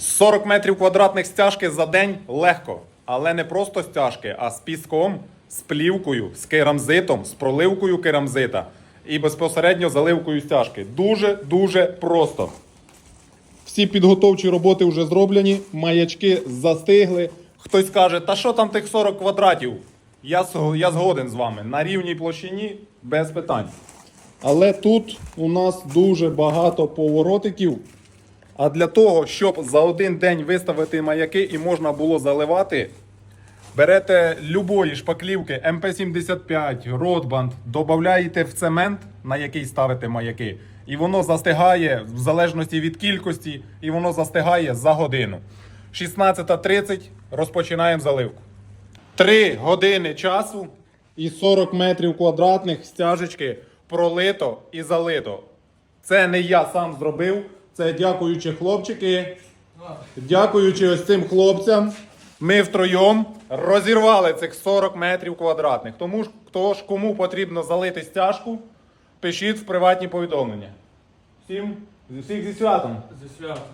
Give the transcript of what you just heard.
40 метрів квадратних стяжки за день легко. Але не просто стяжки, а з піском, з плівкою, з керамзитом, з проливкою керамзита і безпосередньо заливкою стяжки. Дуже-дуже просто. Всі підготовчі роботи вже зроблені, маячки застигли. Хтось каже, та що там тих 40 квадратів? Я, я згоден з вами. На рівній площині без питань. Але тут у нас дуже багато поворотиків. А для того, щоб за один день виставити маяки і можна було заливати, берете любої шпаклівки МП-75, Ротбанд, додаєте в цемент, на який ставите маяки, і воно застигає в залежності від кількості, і воно застигає за годину. 16.30 розпочинаємо заливку. 3 години часу і 40 метрів квадратних стяжечки пролито і залито. Це не я сам зробив, це дякуючи хлопчики. Дякуючи ось цим хлопцям, ми втроєм розірвали цих 40 метрів квадратних. Тому ж, хто ж кому потрібно залити стяжку, пишіть в приватні повідомлення. Всім, всіх зі святом! Зі святом.